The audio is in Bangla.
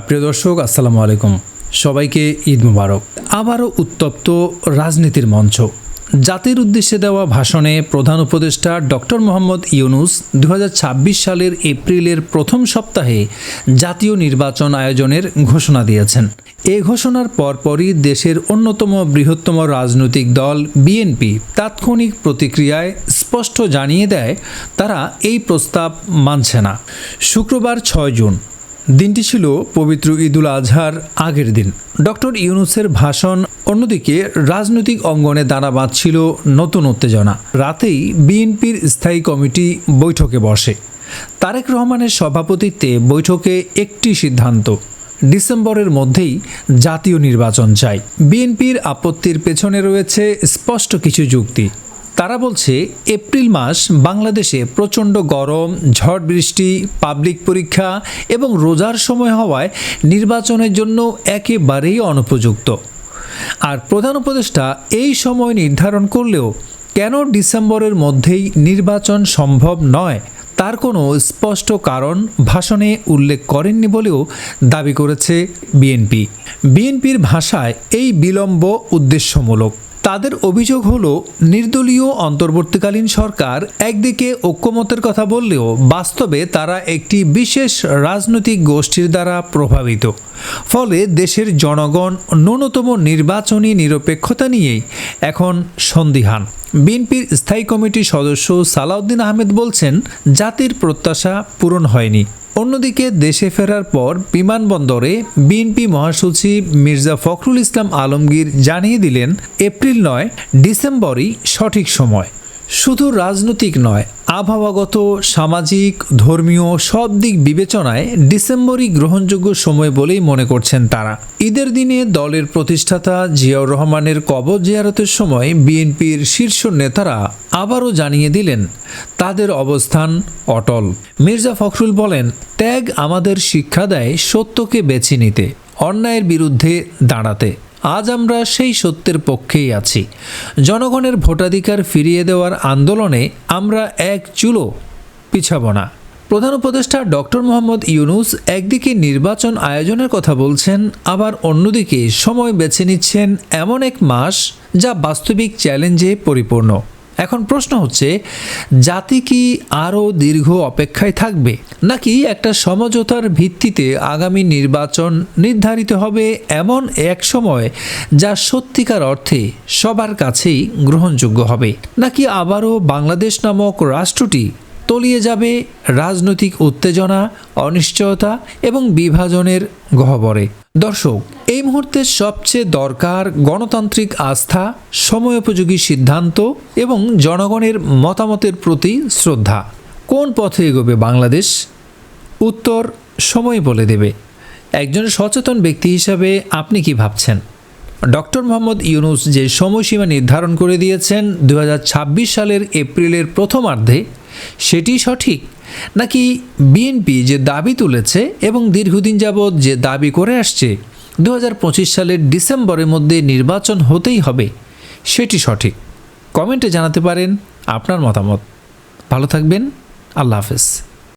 প্রিয় দর্শক, আসসালামু আলাইকুম। সবাইকে ঈদ মুবারক। আবারও উত্তপ্ত রাজনীতির মঞ্চ। জাতির উদ্দেশ্যে দেওয়া ভাষণে প্রধান উপদেষ্টা ডক্টর মোহাম্মদ ইউনুস দু হাজার ছাব্বিশ সালের এপ্রিলের প্রথম সপ্তাহে জাতীয় নির্বাচন আয়োজনের ঘোষণা দিয়েছেন। এ ঘোষণার পরপরই দেশের অন্যতম বৃহত্তম রাজনৈতিক দল বিএনপি তাৎক্ষণিক প্রতিক্রিয়ায় স্পষ্ট জানিয়ে দেয়, তারা এই প্রস্তাব মানছে না। শুক্রবার ছয় জুন দিনটি ছিল পবিত্র ঈদুল আজহার আগের দিন। ডক্টর ইউনুসের ভাষণ অন্যদিকে রাজনৈতিক অঙ্গনে দাঁড়া বাঁধছিল নতুন উত্তেজনা। রাতেই বিএনপির স্থায়ী কমিটি বৈঠকে বসে। তারেক রহমানের সভাপতিত্বে বৈঠকে একটি সিদ্ধান্ত। ডিসেম্বরের মধ্যেই জাতীয় নির্বাচন চাই। বিএনপির আপত্তির পেছনে রয়েছে স্পষ্ট কিছু যুক্তি। তারা বলছে, এপ্রিল মাস বাংলাদেশে প্রচণ্ড গরম, ঝড় বৃষ্টি পাবলিক পরীক্ষা এবং রোজার সময় হওয়ায় নির্বাচনের জন্য একেবারেই অনুপযুক্ত। আর প্রধান উপদেষ্টা এই সময় নির্ধারণ করলেও, কেন ডিসেম্বরের মধ্যেই নির্বাচন সম্ভব নয়? তার কোনো স্পষ্ট কারণ ভাষণে উল্লেখ করেননি বলেও দাবি করেছে বিএনপি। বিএনপির ভাষায় এই বিলম্ব উদ্দেশ্যমূলক। তাদের অভিযোগ হলো, নির্দলীয় অন্তর্বর্তীকালীন সরকার একদিকে ঐক্যমতের কথা বললেও বাস্তবে তারা একটি বিশেষ রাজনৈতিক গোষ্ঠীর দ্বারা প্রভাবিত। ফলে দেশের জনগণ ন্যূনতম নির্বাচনী নিরপেক্ষতা নিয়েই এখন সন্দিহান। বিএনপির স্থায়ী কমিটির সদস্য সালাউদ্দিন আহমেদ বলছেন, জাতির প্রত্যাশা পূরণ হয়নি। অন্যদিকে দেশে ফেরার পর বিমানবন্দরে বিএনপি মহাসচিব মির্জা ফখরুল ইসলাম আলমগীর জানিয়ে দিলেন, এপ্রিল নয় ডিসেম্বরই সঠিক সময়। শুধু রাজনৈতিক নয়, আবহাওয়াগত, সামাজিক, ধর্মীয় সব দিক বিবেচনায় ডিসেম্বরই গ্রহণযোগ্য সময় বলেই মনে করছেন তারা। ঈদের দিনে দলের প্রতিষ্ঠাতা জিয়াউর রহমানের কবর জিয়ারতের সময় বিএনপির শীর্ষ নেতারা আবারও জানিয়ে দিলেন, তাদের অবস্থান অটল। মির্জা ফখরুল বলেন, ত্যাগ আমাদের শিক্ষা দেয় সত্যকে বেছে নিতে, অন্যায়ের বিরুদ্ধে দাঁড়াতে। আজ আমরা সেই সত্যের পক্ষেই আছি। জনগণের ভোটাধিকার ফিরিয়ে দেওয়ার আন্দোলনে আমরা এক চুলো পিছাব না। প্রধান উপদেষ্টা ডক্টর মোহাম্মদ ইউনুস একদিকে নির্বাচন আয়োজনের কথা বলছেন, আবার অন্যদিকে সময় বেছে নিচ্ছেন এমন এক মাস যা বাস্তবিক চ্যালেঞ্জে পরিপূর্ণ। এখন প্রশ্ন হচ্ছে, জাতি কি আরও দীর্ঘ অপেক্ষায় থাকবে? নাকি একটা সমঝোতার ভিত্তিতে আগামী নির্বাচন নির্ধারিত হবে এমন এক সময় যা সত্যিকার অর্থে সবার কাছেই গ্রহণযোগ্য হবে? নাকি আবারও বাংলাদেশ নামক রাষ্ট্রটি তলিয়ে যাবে রাজনৈতিক উত্তেজনা, অনিশ্চয়তা এবং বিভাজনের গহ্বরে। দর্শক, এই মুহূর্তে সবচেয়ে দরকার গণতান্ত্রিক আস্থা, সময়োপযোগী সিদ্ধান্ত এবং জনগণের মতামতের প্রতি শ্রদ্ধা। কোন পথে এগোবে বাংলাদেশ? উত্তর সময় বলে দেবে। একজন সচেতন ব্যক্তি হিসাবে আপনি কি ভাবছেন? ডক্টর মোহাম্মদ ইউনুস যে সময়সীমা নির্ধারণ করে দিয়েছেন দু হাজার ছাব্বিশ সালের এপ্রিলের প্রথমার্ধে সেটি সঠিক? নাকি বিএনপি যে দাবি তুলেছে এবং দীর্ঘদিন যাবৎ যে দাবি করে আসছে দু হাজার পঁচিশ সালের ডিসেম্বরের মধ্যে নির্বাচন হতেই হবে, সেটি সঠিক? কমেন্টে জানাতে পারেন আপনার মতামত। ভালো থাকবেন, আল্লাহ হাফেজ।